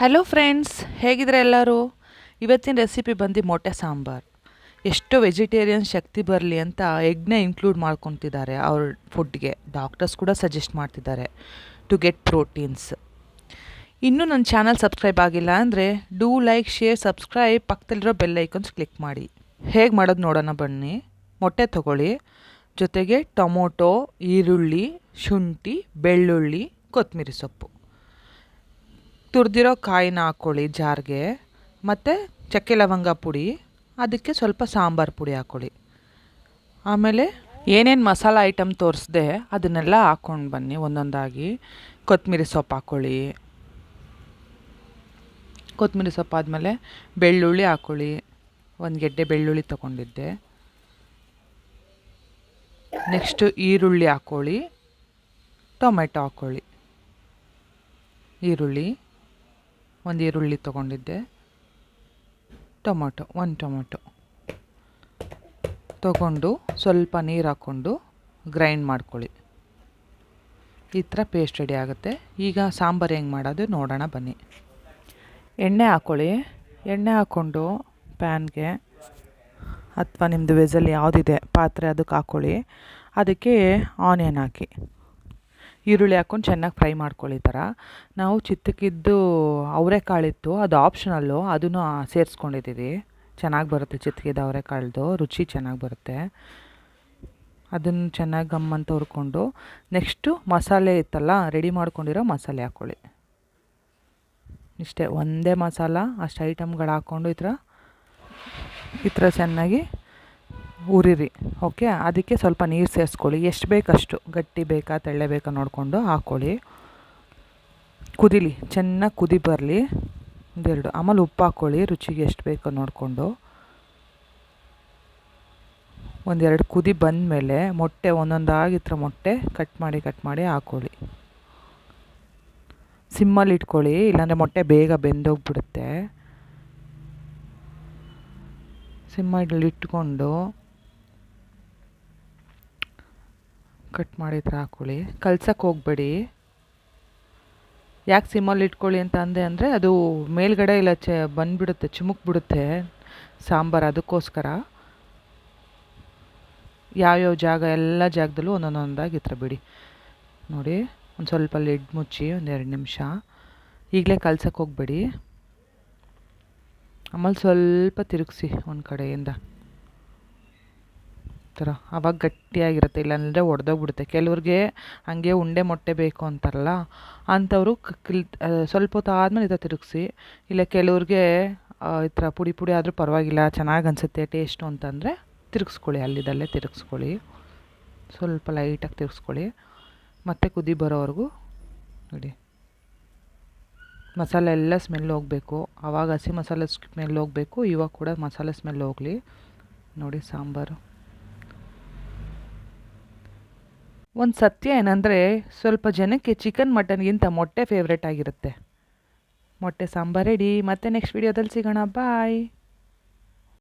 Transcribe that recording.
Hello friends ಹೇಗಿದ್ರೆ ಎಲ್ಲರೂ? ಇವತ್ತಿನ recipe ಬಂದು ಮೊಟ್ಟೆ ಸಾಂಬಾರು. ಎಷ್ಟು ವೆಜಿಟೇರಿಯನ್ ಶಕ್ತಿ ಬರಲಿ ಅಂತ ಎಗ್ನ ಇನ್ಕ್ಲೂಡ್ ಮಾಡ್ಕೊತಿದ್ದಾರೆ. ಅವ್ರ ಫುಡ್ಗೆ ಡಾಕ್ಟರ್ಸ್ ಕೂಡ ಸಜೆಸ್ಟ್ ಮಾಡ್ತಿದ್ದಾರೆ ಟು ಗೆಟ್ ಪ್ರೋಟೀನ್ಸ್ ಇನ್ನೂ ನನ್ನ ಚಾನಲ್ ಸಬ್ಸ್ಕ್ರೈಬ್ ಆಗಿಲ್ಲ ಅಂದರೆ ಡೂ ಲೈಕ್ ಶೇರ್ ಸಬ್ಸ್ಕ್ರೈಬ್ ಪಕ್ಕದಲ್ಲಿರೋ ಬೆಲ್ ಐಕನ್ಸ್ ಕ್ಲಿಕ್ ಮಾಡಿ. ಹೇಗೆ ಮಾಡೋದು ನೋಡೋಣ ಬನ್ನಿ. ಮೊಟ್ಟೆ ತೊಗೊಳ್ಳಿ. ಜೊತೆಗೆ ಟೊಮೊಟೊ, ಈರುಳ್ಳಿ, ಶುಂಠಿ, ಬೆಳ್ಳುಳ್ಳಿ ಕೊತ್ತಂಬರಿ ಸೊಪ್ಪು. ತುರಿದಿರೋ ಕಾಯಿನ ಹಾಕ್ಕೊಳ್ಳಿ ಜಾರ್ಗೆ, ಮತ್ತು ಚಕ್ಕೆ ಲವಂಗ ಪುಡಿ, ಅದಕ್ಕೆ ಸ್ವಲ್ಪ ಸಾಂಬಾರು ಪುಡಿ ಹಾಕ್ಕೊಳ್ಳಿ ಆಮೇಲೆ ಏನೇನು ಮಸಾಲ ಐಟಮ್ ತೋರಿಸ್ದೆ, ಅದನ್ನೆಲ್ಲ ಹಾಕ್ಕೊಂಡು ಬನ್ನಿ, ಒಂದೊಂದಾಗಿ. ಕೊತ್ತಂಬರಿ ಸೊಪ್ಪು ಹಾಕ್ಕೊಳ್ಳಿ ಕೊತ್ತಂಬರಿ ಸೊಪ್ಪು ಆದಮೇಲೆ ಬೆಳ್ಳುಳ್ಳಿ ಹಾಕ್ಕೊಳ್ಳಿ ಒಂದು ಗೆಡ್ಡೆ ಬೆಳ್ಳುಳ್ಳಿ ತೊಗೊಂಡಿದ್ದೆ. ನೆಕ್ಸ್ಟು ಈರುಳ್ಳಿ ಹಾಕ್ಕೊಳ್ಳಿ ಟೊಮೆಟೊ ಹಾಕ್ಕೊಳ್ಳಿ ಈರುಳ್ಳಿ. ಒಂದು ಈರುಳ್ಳಿ ತೊಗೊಂಡಿದ್ದೆ. ಟೊಮೊಟೊ, ಒಂದು ಟೊಮೊಟೊ. ತಗೊಂಡು ಸ್ವಲ್ಪ ನೀರು ಹಾಕ್ಕೊಂಡು ಗ್ರೈಂಡ್ ಮಾಡ್ಕೊಳ್ಳಿ. ಈ ಥರ ಪೇಸ್ಟ್ ರೆಡಿ ಆಗುತ್ತೆ. ಈಗ ಸಾಂಬಾರು ಹೆಂಗೆ ಮಾಡೋದು ನೋಡೋಣ ಬನ್ನಿ. ಎಣ್ಣೆ ಹಾಕ್ಕೊಳ್ಳಿ ಎಣ್ಣೆ ಹಾಕ್ಕೊಂಡು ಪ್ಯಾನ್ಗೆ ಅಥವಾ ನಿಮ್ಮದು ವೆಸಲ್ ಯಾವುದಿದೆ ಪಾತ್ರೆ ಅದಕ್ಕೆ ಹಾಕ್ಕೊಳ್ಳಿ ಅದಕ್ಕೆ ಆನಿಯನ್ ಹಾಕಿ. ಈರುಳ್ಳಿ ಹಾಕ್ಕೊಂಡು ಚೆನ್ನಾಗಿ ಫ್ರೈ ಮಾಡ್ಕೊಳ್ಳಿ ಥರ. ನಾವು ಚಿತ್ತಕ್ಕಿದ್ದು ಅವರೆಕಾಳಿತ್ತು, ಅದು ಆಪ್ಷನಲ್ಲು ಅದನ್ನು ಸೇರಿಸ್ಕೊಂಡಿದ್ದೀವಿ. ಚೆನ್ನಾಗಿ ಬರುತ್ತೆ ಚಿತ್ತಕ್ಕಿದ್ದು ಅವರೆಕಾಳ್ದು, ರುಚಿ ಚೆನ್ನಾಗಿ ಬರುತ್ತೆ. ಅದನ್ನು ಚೆನ್ನಾಗಿ ಗಮ್ ಅಂತ ಹುರ್ಕೊಂಡು, ನೆಕ್ಸ್ಟು ಮಸಾಲೆ ಇತ್ತಲ್ಲ, ರೆಡಿ ಮಾಡ್ಕೊಂಡಿರೋ ಮಸಾಲೆ ಹಾಕ್ಕೊಳ್ಳಿ. ಇಷ್ಟೇ, ಒಂದೇ ಮಸಾಲ, ಅಷ್ಟು ಐಟಮ್ಗಳು ಹಾಕ್ಕೊಂಡು ಈ ಥರ ಈ ಥರ ಚೆನ್ನಾಗಿ ಉರಿರಿ ಓಕೆ ಅದಕ್ಕೆ ಸ್ವಲ್ಪ ನೀರು ಸೇರಿಸ್ಕೊಳ್ಳಿ. ಎಷ್ಟು ಬೇಕಷ್ಟು? ಗಟ್ಟಿ ಬೇಕಾ, ತೆಳ್ಳೆ ಬೇಕಾ ನೋಡಿಕೊಂಡು ಹಾಕ್ಕೊಳ್ಳಿ ಕುದಿಲಿ, ಚೆನ್ನಾಗಿ ಕುದಿ ಬರಲಿ. ಒಂದೆರಡು. ಆಮೇಲೆ ಉಪ್ಪು ಹಾಕ್ಕೊಳ್ಳಿ ರುಚಿಗೆ ಎಷ್ಟು ಬೇಕೋ ನೋಡಿಕೊಂಡು. ಒಂದೆರಡು ಕುದಿ ಬಂದಮೇಲೆ ಮೊಟ್ಟೆ ಒಂದೊಂದಾಗಿ ಈ ಮೊಟ್ಟೆ ಕಟ್ ಮಾಡಿ ಕಟ್ ಮಾಡಿ ಹಾಕ್ಕೊಳ್ಳಿ ಸಿಮ್ಮಲ್ಲಿ ಇಟ್ಕೊಳ್ಳಿ, ಇಲ್ಲಾಂದರೆ ಮೊಟ್ಟೆ ಬೇಗ ಬೆಂದೋಗ್ಬಿಡುತ್ತೆ. ಸಿಮ್ಮಲ್ಲಿ ಇಟ್ಕೊಂಡು ಕಟ್ ಮಾಡಿದ್ರೆ ಹಾಕೊಳ್ಳಿ. ಕಲ್ಸಕ್ಕೆ ಹೋಗಬೇಡಿ. ಯಾಕೆ ಸಿಮ್ಮಲ್ಲಿ ಇಟ್ಕೊಳ್ಳಿ ಅಂತ ಅಂದೆ ಅಂದರೆ ಅದು ಮೇಲ್ಗಡೆ ಇಲ್ಲ ಚ ಬಂದುಬಿಡುತ್ತೆ, ಚಿಮುಕ್ಬಿಡುತ್ತೆ ಸಾಂಬಾರು ಅದಕ್ಕೋಸ್ಕರ. ಯಾವ್ಯಾವ ಜಾಗ ಎಲ್ಲ ಜಾಗದಲ್ಲೂ ಒಂದೊಂದೊಂದಾಗಿ ಈ ಬಿಡಿ ನೋಡಿ, ಒಂದು ಸ್ವಲ್ಪ ಲಿಡ್ ಮುಚ್ಚಿ ಒಂದು ಎರಡು ನಿಮಿಷ. ಈಗಲೇ ಕಲ್ಸಕ್ಕೆ ಹೋಗಬೇಡಿ. ಆಮೇಲೆ ಸ್ವಲ್ಪ ತಿರುಗಿಸಿ ಒಂದು ಕಡೆಯಿಂದ. ಥರ. ಆವಾಗ ಗಟ್ಟಿಯಾಗಿರುತ್ತೆ, ಇಲ್ಲಾಂದರೆ ಒಡೆದೋಗ್ಬಿಡುತ್ತೆ. ಕೆಲವ್ರಿಗೆ ಹಂಗೆ ಉಂಡೆ ಮೊಟ್ಟೆ ಬೇಕು ಅಂತಾರಲ್ಲ, ಅಂಥವರು ಕಿಲ್ ಸ್ವಲ್ಪ ಹೊತ್ತು ಆದಮೇಲೆ ಈ ತಿರುಗಿಸಿ, ಇಲ್ಲ ಕೆಲವ್ರಿಗೆ ಈ ಥರ ಪುಡಿ ಪುಡಿ ಆದರೂ ಪರವಾಗಿಲ್ಲ, ಚೆನ್ನಾಗಿ ಅನಿಸುತ್ತೆ ಟೇಸ್ಟು ಅಂತಂದರೆ ತಿರುಗಿಸ್ಕೊಳ್ಳಿ ಅಲ್ಲಿದ್ದಲ್ಲೇ ತಿರುಗಿಸ್ಕೊಳ್ಳಿ. ಸ್ವಲ್ಪ ಲೈಟಾಗಿ ತಿರುಗಿಸ್ಕೊಳ್ಳಿ. ಮತ್ತೆ ಕುದಿ ಬರೋವರೆಗೂ ನೋಡಿ. ಮಸಾಲೆ ಎಲ್ಲ ಸ್ಮೆಲ್ ಹೋಗಬೇಕು. ಆವಾಗ ಹಸಿ ಮಸಾಲೆ ಸ್ಮೆಲ್ ಹೋಗಬೇಕು, ಇವಾಗ ಕೂಡ ಮಸಾಲೆ ಸ್ಮೆಲ್ ಹೋಗಲಿ. ನೋಡಿ ಸಾಂಬಾರು. ಒಂದು ಸತ್ಯ ಏನಂದರೆ ಸ್ವಲ್ಪ ಜನಕ್ಕೆ ಚಿಕನ್ ಮಟನ್ಗಿಂತ ಮೊಟ್ಟೆ ಫೇವ್ರೇಟ್ ಆಗಿರುತ್ತೆ. ಮೊಟ್ಟೆ ಸಾಂಬಾರು ರೆಡಿ ಮತ್ತೆ ನೆಕ್ಸ್ಟ್ ವೀಡಿಯೋದಲ್ಲಿ ಸಿಗೋಣ. ಬಾಯ್